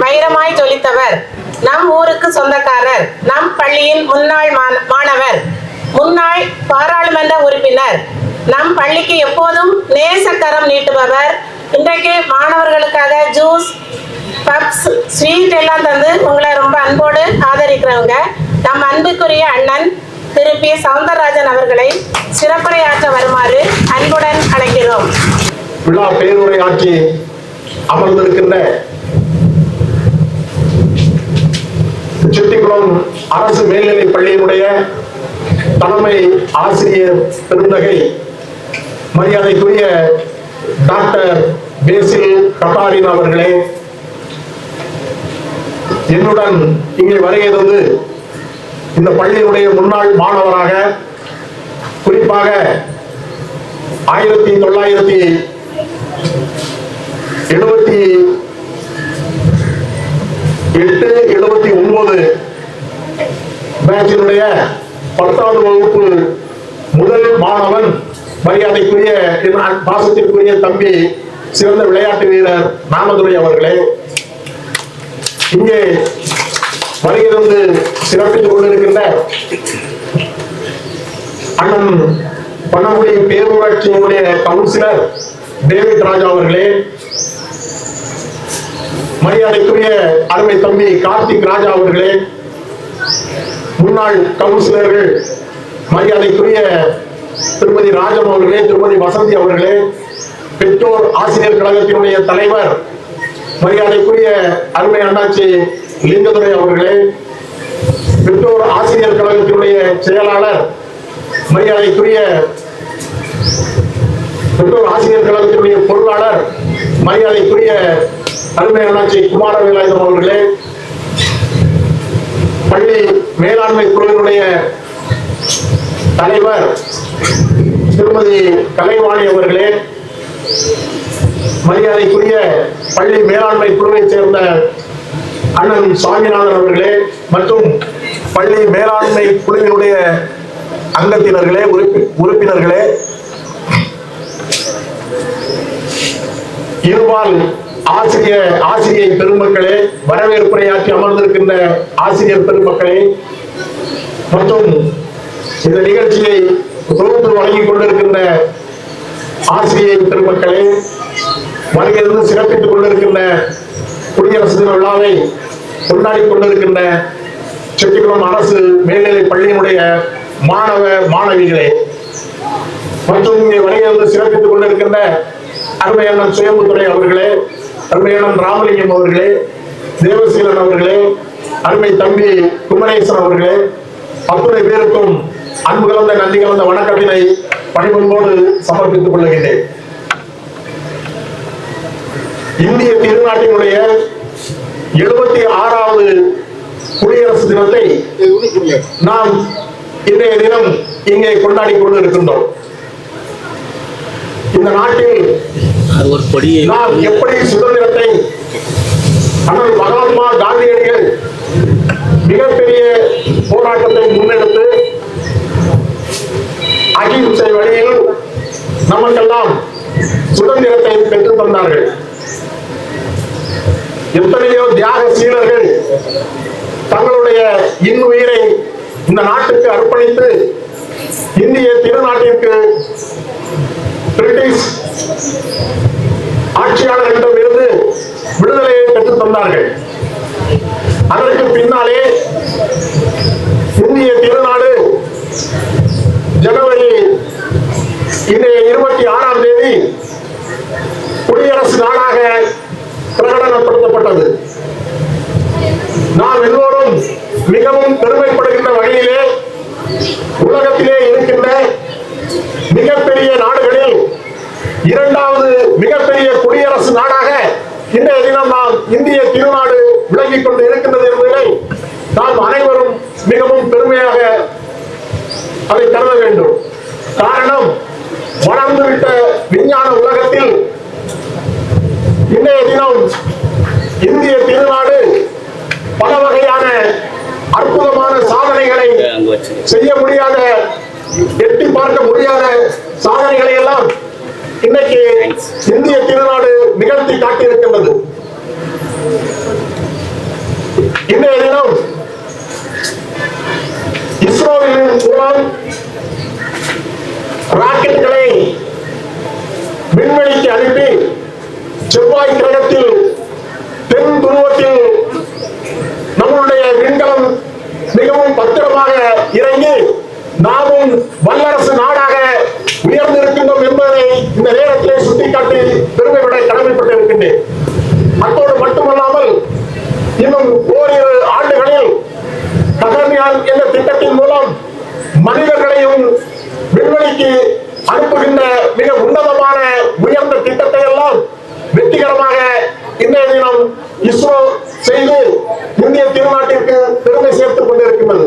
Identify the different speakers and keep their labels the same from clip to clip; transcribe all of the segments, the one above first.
Speaker 1: வைரமாய் ஜொலித்தவர் நம் ஊருக்கு சொந்தக்காரர். நம் பள்ளியின் முன்னாள் மாண- மாணவர். முன்னாள் பாராளுமன்ற உறுப்பினர். நம் பள்ளிக்கு எப்போதும் நேசக்கரம் நீட்டுபவர். இன்றைக்கு மாணவர்களுக்காக ஜூஸ் பப்ஸ் ஸ்வீட் எல்லாம் தந்து உங்களை ரொம்ப அன்போடு ஆதரிக்கிறவங்க. நம் அன்புக்குரிய அண்ணன் திரு பி. சவுந்தரராஜன் அவர்களை சிறப்புரையாற்ற வருமாறு அன்புடன் அழைக்கிறோம்.
Speaker 2: விழா பேருரையாற்றி அமர்ந்திருக்கின்ற செட்டிக்குளம் அரசு மேல்நிலை பள்ளியினுடைய தலைமை ஆசிரியர் பெருந்தகை மரியாதைக்குரிய டாக்டர் பேசில் கட்டாரின் அவர்களே என்னுடன் இங்கே வருகிறது இந்த பள்ளியினுடைய முன்னாள் மாணவராக குறிப்பாக ஆயிரத்தி தொள்ளாயிரத்தி எழுபத்தி பேட்சினுடைய பத்தாவது வகுப்பு முதல் மாணவன் மரியாதைக்குரிய பாசத்திற்குரிய தம்பி சிறந்த விளையாட்டு வீரர் நாமதுரை அவர்களே. இங்கே வருகிறது சிறப்பித்துக் கொண்டிருக்கின்ற அண்ணன் பணமுடி பேரூராட்சியினுடைய கவுன்சிலர் டேவிட் ராஜா அவர்களே. மரியாதைக்குரிய அருமை தம்பி கார்த்திக் ராஜா அவர்களே. முன்னாள் கவுன்சிலர்கள் மரியாதைக்குரிய திருமதி ராஜம் அவர்களே திருமதி வசந்தி அவர்களே பெற்றோர் ஆசிரியர் கழகத்தினுடைய தலைவர் மரியாதைக்குரிய அருமை அண்ணாச்சி லிங்கதுரை அவர்களே பெற்றோர் ஆசிரியர் கழகத்தினுடைய செயலாளர் மரியாதைக்குரிய பெற்றோர் ஆசிரியர் கழகத்தினுடைய பொருளாளர் மரியாதைக்குரிய அருமை அண்ணாச்சி குமாரவேலாயுதம் அவர்களே பள்ளி மேலாண்மை குழுவினுடைய தலைவர் திருமதி கலைவாணி அவர்களே மரியாதைக்குரிய பள்ளி மேலாண்மை குழுவைச் சேர்ந்த அண்ணன் சுவாமிநாதன் அவர்களே மற்றும் பள்ளி மேலாண்மை குழுவினுடைய அங்கத்தினர்களே உறுப்பினர்களே இருபால் ஆசிரிய ஆசிரியை பெருமக்களே வரவேற்புரையாற்றி அமர்ந்திருக்கின்ற ஆசிரியர் பெருமக்களே மற்றும் இந்த நிகழ்ச்சியை தொகுத்து வழங்கிக் கொண்டிருக்கின்ற ஆசிரியை பெருமக்களே வருகிறது சிறப்பித்துக் கொண்டிருக்கின்ற குடியரசு தின விழாவை கொண்டாடி கொண்டிருக்கின்ற செட்டிக்குளம் அரசு மேல்நிலை பள்ளியினுடைய மாணவ மாணவிகளே மற்றும் இங்கே வருகிறது சிறப்பித்துக் கொண்டிருக்கின்ற அருமையான சுயம்புத்துறை அவர்களே அருமையானன் ராமலிங்கம் அவர்களே தேவசீலன் அவர்களே அருமை தம்பி குமரேசன் அவர்களே அத்துணை பேருக்கும் அன்பு கலந்த நன்றி கலந்த வணக்கத்தினை பணிபன்போடு சமர்ப்பித்துக் கொள்ளுகின்றேன் இந்திய திருநாட்டினுடைய எழுபத்தி ஆறாவது குடியரசு தினத்தை நாம் இன்றைய தினம் இங்கே கொண்டாடி கொண்டு இருக்கின்றோம் இந்த நாட்டில்
Speaker 3: ஒரு கொடியை
Speaker 2: நாம் எப்படி சுதந்திரத்தை அண்ணல் மகாத்மா காந்தியடிகள் மிகப்பெரிய போராட்டத்தை முன்னெடுத்து அகிம்சை வழியில் நமக்கெல்லாம் சுதந்திரத்தை பெற்றுத் தந்தார்கள். எத்தனையோ தியாக சீலர்கள் தங்களுடைய இன்னுயிரை இந்த நாட்டுக்கு அர்ப்பணித்து இந்திய திருநாட்டிற்கு பிரிட்டிஷ் ஆட்சியாளர்களிடம் இருந்து விடுதலையை பெற்றுத் தந்தார் அதற்கு பின்னாலே இந்திய திருநாடு ஜனவரி இன்றைய இருபத்தி ஆறாம் தேதி குடியரசு நாடாக பிரகடனப்படுத்தப்பட்டது நாம் எல்லோரும் மிகவும் பெருமைப்படுகின்ற வகையிலே உலகத்திலே இருக்கின்ற மிகப்பெரிய நாடுகளில் இரண்டாவது மிகப்பெரிய குடியரசு நாடாக இன்றைய தினம் நாம் இந்திய திருநாடு விளங்கிக் கொண்டு இருக்கின்றது என்பதை நாம் அனைவரும் மிகவும் பெருமையாக அதை கருத வேண்டும். காரணம் வளர்ந்துவிட்ட விஞ்ஞான உலகத்தில் இன்றைய தினம் இந்திய திருநாடு பல வகையான அற்புதமான சாதனைகளை செய்ய முடியாத எட்டி பார்க்க முடியாத சாதனைகளை எல்லாம் இன்னைக்கு இந்திய திருநாடு நிகழ்த்தி காட்டியிருக்கின்றது. இன்றைய இஸ்ரோவின் மூலம் ராக்கெட்டுகளை விண்வெளிக்கு அனுப்பி செவ்வாய் கிரகத்தில் தென் துருவத்தில் நம்மளுடைய விண்கலம் மிகவும் பத்திரமாக இறங்கி நாமும் வல்லரசு நாடாக உயர்ந்திருக்கின்றோம் என்பதை இந்த நேரத்திலே சுட்டிக்காட்டி பெருமைப்பட கடமைப்பட்டிருக்கின்றேன். அத்தோடு மட்டுமல்லாமல் இன்னும் ஓரிரு ககன்யான் என்ற திட்டத்தின் மூலம் மனிதர்களையும் விண்வெளிக்கு அனுப்புகின்ற மிக உன்னதமான உயர்ந்த திட்டத்தை எல்லாம் வெற்றிகரமாக இன்றைய தினம் இஸ்ரோ செய்து இந்திய திருநாட்டிற்கு பெருமை சேர்த்துக் கொண்டிருக்கின்றது.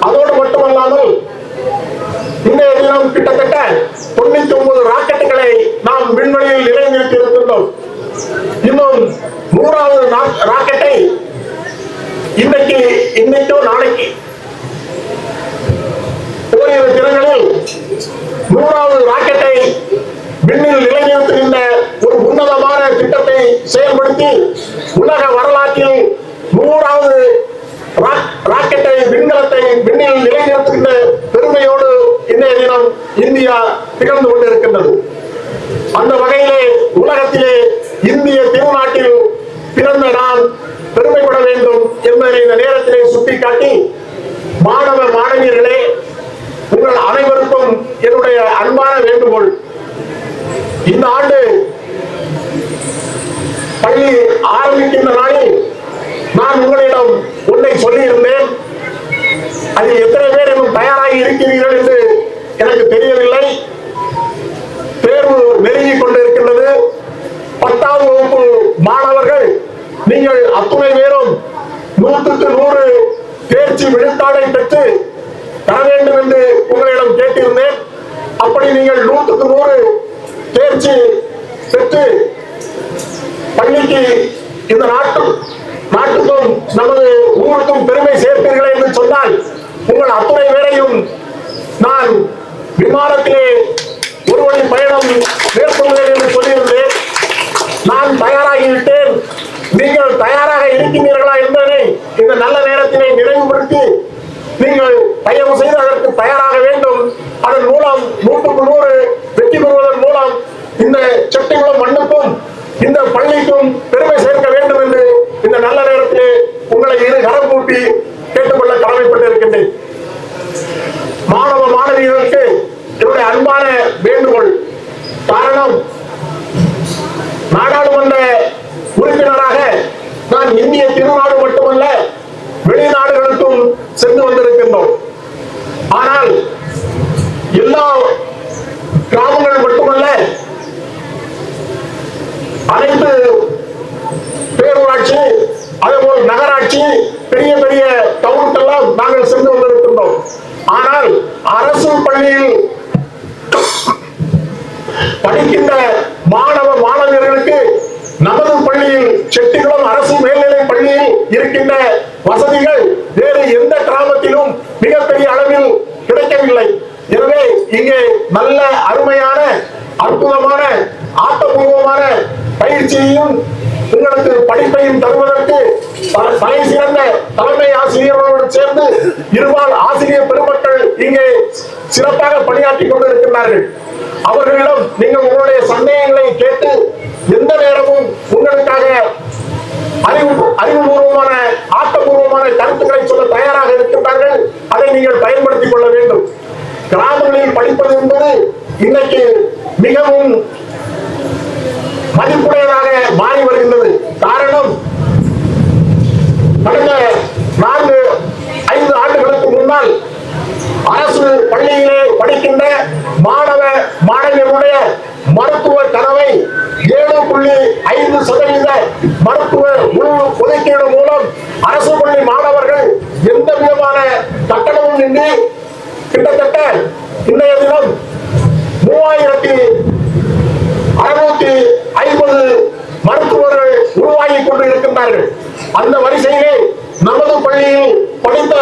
Speaker 2: அதோடு மட்டுமல்லாமல் இன்றைய தினம் கிட்டத்தட்ட தொண்ணூத்தி ஒன்பது ராக்கெட்டுகளை நாம் விண்வெளியில் நிலைநிறுத்தி இருக்கின்றோம் இன்னும் நூறாவது ரா- ராக்கெட்டை இன்னைக்கோ நாளைக்கு. ஓரிரு தினங்களில் நூறாவது ராக்கெட்டை விண்ணில் நிலைநிறுத்துகின்ற ஒரு உன்னதமான திட்டத்தை செயல்படுத்தி உலக வரலாற்றில் நூறாவது ராக்கெட்டை விண்கலத்தை விண்ணில் நிலைநிறுத்துகின்ற பெருமையோடு இன்றைய தினம் இந்தியா திகழ்ந்து கொண்டிருக்கின்றது. அந்த வகையிலே உலகத்திலே இந்திய திருநாட்டில் பிறந்த நான் பெருமைப்பட வேண்டும் என்று இந்த நேரத்திலே சுட்டிக்காட்டி மாணவ மாணவியர்களே உங்கள் அனைவருக்கும் என்னுடைய அன்பான வேண்டுகோள் இந்த ஆண்டு பள்ளி ஆரம்பிக்கின்ற நாளில் நான் உங்களிடம் ஒன்றை சொல்லியிருந்தேன். அதில் எத்தனை பேர் இன்னும் தயாராகி இருக்கிறீர்கள் என்று எனக்கு தெரியவில்லை. தேர்வு நெருங்கிக் கொண்டிருக்கின்றது. பத்தாம் வகுப்பு மாணவர்கள் நீங்கள் அத்துணை பேரும் நூற்றுக்கு நூறு தேர்ச்சி விழுத்தாடை பெற்று தர வேண்டும் என்று உங்களிடம் கேட்டிருந்தேன். அப்படி நீங்கள் நூற்றுக்கு நூறு தேர்ச்சி பெற்று பள்ளிக்கு இந்த நாட்டும் நாட்டுக்கும் நமது ஊருக்கும் பெருமை சேர்ப்பீர்கள் என்று சொன்னால் உங்கள் அத்துணை வேலையும் நான் விமானத்திலே ஒரு வழி பயணம் மேற்கொள்கிறேன் என்று சொல்லியிருந்தேன். நான் தயாராகிவிட்டேன். நீங்கள் தயாராக இருக்கின்றீர்களா என்பதை இந்த நல்ல நேரத்திலே நினைவுபடுத்தி நீங்கள் தயவு செய்து அதற்கு தயாராக வேண்டும் அதன் மூலம் நூற்றுக்கு நூறு வெற்றி பெறுவதன் மூலம் இந்த செட்டிகுளம் மண்ணுக்கும் இந்த பள்ளிக்கும் பெருமை சேர்க்க வேண்டும் என்று இந்த நல்ல நேரத்திலே உங்களை இரு கரம் கூட்டி கேட்டுக்கொள்ள கடமைப்பட்டிருக்கின்றேன். மாணவ மாணவிகளுக்கு என்னுடைய அன்பான வேண்டுகோள். காரணம் நாடாளுமன்ற உறுப்பினராக நான் இந்திய திருநாடு மட்டுமல்ல வெளிநாடுகளுக்கும் சென்று வந்திருக்கின்றோம். ஆனால் எல்லா கிராமங்கள் மட்டுமல்ல அனைத்து பேரூராட்சி அதேபோல் நகராட்சி பெரிய பெரிய டவுனுக்கெல்லாம் நாங்கள் சென்று வந்திருக்கின்றோம் ஆனால் அரசு பள்ளியில் படிக்கின்ற மாணவ மாணவியர்களுக்கு நமது பள்ளியில் செட்டிகுளம் அரசு மேல்நிலை பள்ளியில் இருக்கின்ற வசதிகள் வேறு எந்த கிராமத்திலும் மிகப்பெரிய அளவில் கிடைக்கவில்லை. எனவே இங்கே நல்ல அருமையான அற்புதமான பயிற்சியையும் உங்களுக்கு படிப்பையும் தருவதற்கு தலை சிறந்த தலைமை ஆசிரியர்களோடு சேர்ந்து இருபால் ஆசிரியர் பெருமக்கள் இங்கே சிறப்பாக பணியாற்றிக் கொண்டிருக்கிறார்கள் அவர்களிடம் நீங்கள் உங்களுடைய சந்தேகங்களை கேட்டு எந்த நேரமும் உங்களுக்காக அறிவு அறிவுபூர்வமான ஆக்கப்பூர்வமான கருத்துக்களை சொல்ல தயாராக இருக்கின்றார்கள். அதை நீங்கள் பயன்படுத்திக் கொள்ள வேண்டும். கிராமங்களில் படிப்பது என்பது இன்னைக்கு மிகவும் மதிப்புடையதாக மாறி வருகின்றது. காரணம் கடந்த நான்கு ஐந்து ஆண்டுகளுக்கு முன்னால் அரசு பள்ளியிலே படிக்கின்ற மாணவ மாணவியருடைய மருத்துவ கனவை ஏழு புள்ளி ஐந்து சதவீத மருத்துவ உள் ஒதுக்கீடு மூலம் அரசு பள்ளி மாணவர்கள் எந்த விதமான கட்டணமும் இன்றி கிட்டத்தட்ட இன்றைய தினம் மூவாயிரத்தி அறுநூத்தி உருவாகி கொண்டு இருக்கின்றார்கள். அந்த வரிசையிலே நமது பள்ளியில் படித்த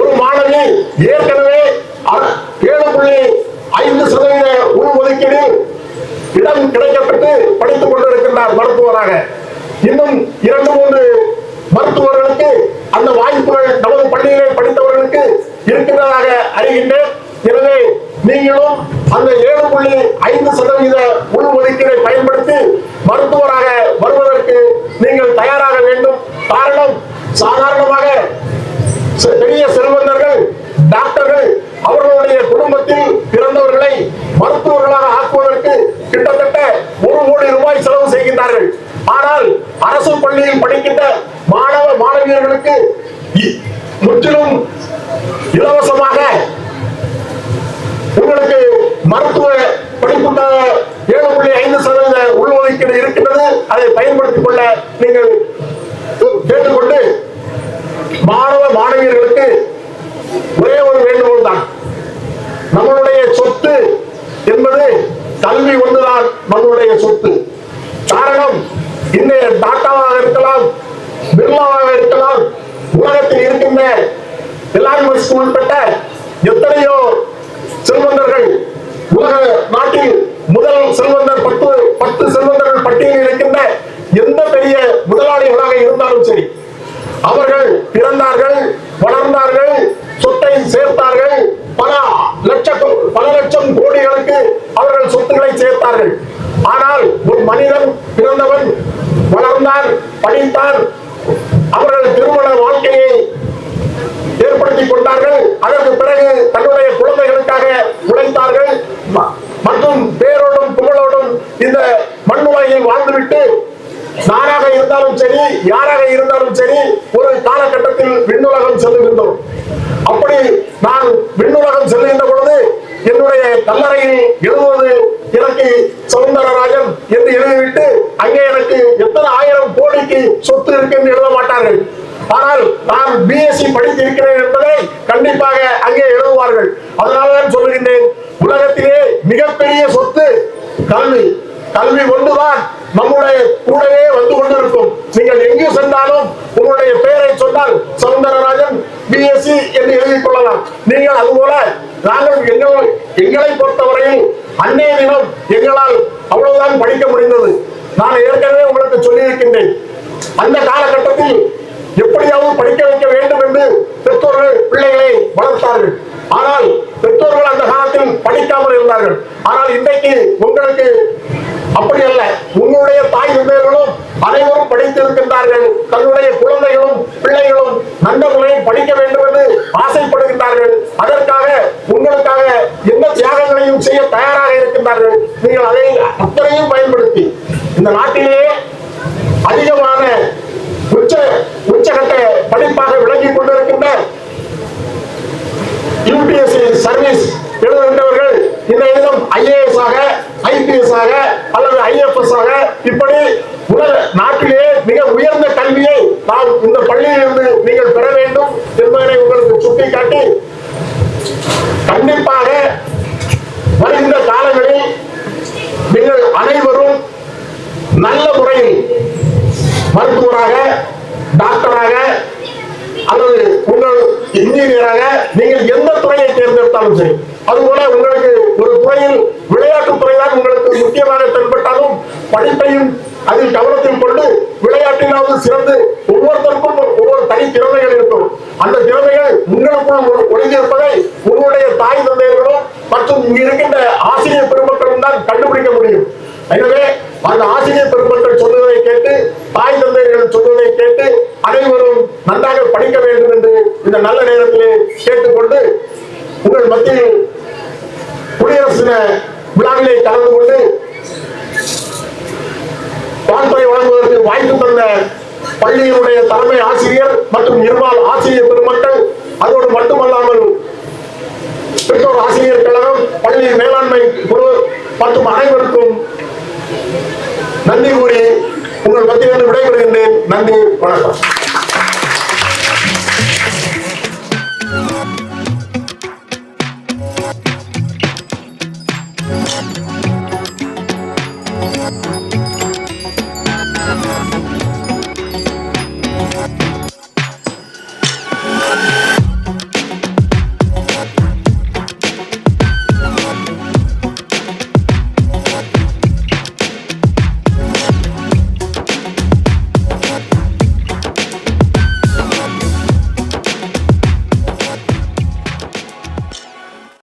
Speaker 2: ஒரு மாணவி ஏற்கனவே ஏழு புள்ளி ஐந்து சதவீத உள்ஒதுக்கீடு இடம் கிடைக்கப்பட்டு படித்துக் கொண்டிருக்கின்றார் மருத்துவராக. இன்னும் இரண்டு மூன்று மருத்துவர்களுக்கு அந்த வாய்ப்புகள் நமது பள்ளியிலே படித்தவர்களுக்கு இருக்கின்றதாக அறிகின்றேன். எனவே நீங்களும் அந்த ஏழு புள்ளி ஐந்து சதவீத உள்ஒதுக்கீடை பயன்படுத்தி மருத்துவராக வருவதற்கு நீங்கள் தயாராக வேண்டும். காரணம் சாதாரணமாக பெரிய செல்வந்தர்கள் டாக்டர்கள் அவர்களுடைய குடும்பத்தில் பிறந்தவர்களை மருத்துவர்களாக ஆக்குவதற்கு கிட்டத்தட்ட ஒரு கோடி ரூபாய் செலவு செய்கின்றார்கள். ஆனால் அரசு பள்ளியில் படிக்கின்ற மாணவ மாணவியர்களுக்கு முற்றிலும் இலவசமாக உங்களுக்கு மருத்துவ படிப்புக்காக ஏழு புள்ளி ஐந்து சதவீத உள்ஒதுக்கீடு இருக்கின்றது அதை பயன்படுத்திக் கொள்ள நீங்கள் கேட்டுக்கொண்டு மாணவ மாணவியர்களுக்கு ஒரே ஒரு வேண்டுகோள் தான். நம்மளுடைய சொத்து என்பது கல்வி ஒன்றுதான் நம்மளுடைய சொத்து. காரணம் இன்றைய டாட்டாவாக இருக்கலாம் பிர்லாவாக இருக்கலாம் உலகத்தில் இருக்கின்ற எல்லாரும் உட்பட்ட எத்தனையோ செல்வந்தர்கள் உலக நாட்டில் முதல் செல்வந்தர் பத்து எந்த பெரிய முதலாளிகளாக இருந்தாலும் சரி அவர்கள் பிறந்தார்கள் வளர்ந்தார்கள் சொத்தை சேர்த்தார்கள் பல லட்சம் பல லட்சம் கோடிகளுக்கு அவர்கள் சொத்துக்களை சேர்த்தார்கள். ஆனால் ஒரு மனிதன் பிறந்தவன் வளர்ந்தான் படித்தான் அவர்கள் திருமண வாழ்க்கையை ஏற்படுத்திக் கொண்டார்கள் அதற்கு பிறகு தன்னுடைய குழந்தைகளுக்காக உழைத்தார்கள் ம- மற்றும் பேரோடும் புகழோடும் இந்த மண்ணுலகில் வாழ்ந்துவிட்டு நானாக இருந்தாலும் சரி யாராக இருந்தாலும் சரி ஒரு காலகட்டத்தில் விண்ணுலகம் செல்லுகின்றோம் அப்படி நான் விண்ணுலகம் செல்லுகின்ற பொழுது என்னுடைய கல்லறையில் எழுதுவது எனக்கு சவுந்தரராஜன் என்று எழுதிவிட்டு அங்கே எனக்கு எத்தனை ஆயிரம் கோடிக்கு சொத்து இருக்கு என்று எழுத மாட்டார்கள் ஆனால் நான் இருக்கிறேன் என்பதை கண்டிப்பாக அங்கே எழுதுவார்கள். அதனால்தான் சொல்லுகின்றேன் உலகத்திலே மிகப்பெரிய சொத்து கல்வி. கல்வி ஒன்றுதான் நம்முடைய கூடவே வந்து கொண்டிருக்கும். நீங்கள் எங்கு சென்றாலும் உங்களுடைய பெயரை சொன்னால் சவுந்தரராஜன் பிஎஸ்சி என்று எழுதிக் கொள்ளலாம். நீங்கள் அதுபோல நாங்கள் எங்கள் எங்களை பொறுத்தவரையில் அன்னைய தினம் எங்களால் அவ்வளவுதான் படிக்க முடிந்தது. நான் ஏற்கனவே உங்களுக்கு சொல்லியிருக்கின்றேன். அந்த காலகட்டத்தில் எப்படியாவது படிக்க வைக்க வேண்டும் என்று பெற்றோர்கள் பிள்ளைகளை வளர்த்தார்கள். ஆனால் பெற்றோர்கள் அந்த காலத்தில் படிக்காமல் இருந்தார்கள். ஆனால் இன்றைக்கு உங்களுக்கு அப்படி அல்ல. உங்களுடைய தாய் தந்தையர்களும் அனைவரும் படித்திருக்கின்றார்கள். தன்னுடைய குழந்தைகளும் பிள்ளைகளும் நல்ல முறையில் படிக்க வேண்டும் என்று ஆசைப்படுகின்றார்கள். அதற்காக உங்களுக்காக எந்த தியாகங்களையும் செய்ய தயாராக இருக்கின்றார்கள். நீங்கள் அதை அத்தனையும் பயன்படுத்தி. இந்த நாட்டிலேயே அதிகமான உச்ச உச்சகட்ட படிப்பாக விளங்கிக் கொண்டிருக்கின்றார். யூபிஎஸ்சி சர்வீஸ் எழுதுகின்றவர்கள் இந்த இடம் ஐஏஎஸ் ஆக ஐபிஎஸ் ஆக அல்லது ஐஎஃப்எஸ் ஆக இப்படி உலக நாட்டிலே மிக உயர்ந்த கல்வியை நாம் இந்த பள்ளியிலிருந்து நீங்கள் பெற வேண்டும் என்பதனை உங்களுக்கு சுட்டிக்காட்டி கண்டிப்பாக வருகின்ற காலங்களில் நீங்கள் அனைவரும் நல்ல முறையில் மருத்துவராக டாக்டராக அல்லது உங்கள் இன்ஜினியராக நீங்கள் எந்த துறையை தேர்ந்தெடுத்தாலும் சரி அதுபோல உங்களுக்கு ஒரு துறையில் விளையாட்டு துறை உங்களுக்கு முக்கியமாக தென்பட்டாலும் படிப்பையும் அதில் கவனத்தில் கொண்டு விளையாட்டிலாவது சிறந்து ஒவ்வொருத்தருக்கும் ஒவ்வொரு தனி திறமைகள் இருக்கும். அந்த திறமைகள் உங்களுக்குள் ஒழுங்கியிருப்பதை உங்களுடைய தாய் தந்தையர்களும் மற்றும் இங்கு இருக்கின்ற ஆசிரியர் பெருமக்களும் தான் கண்டுபிடிக்க முடியும். எனவே அந்த ஆசிரியர் பெருமக்கள் சொல்லுவதை கேட்டு தாய் தந்தையர்கள் சொல்லுவதை கேட்டு அனைவரும் நன்றாக படிக்க வேண்டும் என்று இந்த நல்ல நேரத்திலே கேட்டுக்கொண்டு உங்கள் மத்தியில் குடியரசு தின விழாவிலே கலந்து கொண்டு வாழ்த்துறை வழங்குவதற்கு வாய்ப்பு தந்த பள்ளியினுடைய தலைமை ஆசிரியர் மற்றும் நிர்வாக ஆசிரியர் பெருமக்கள் அதோடு மட்டுமல்லாமல் பெற்றோர் ஆசிரியர் கழகம் பள்ளி மேலாண்மை குழு மற்றும் அனைவருக்கும் நன்றி கூறி உங்கள் மத்தியில் விடைபெறுகின்றேன். நன்றி வணக்கம்.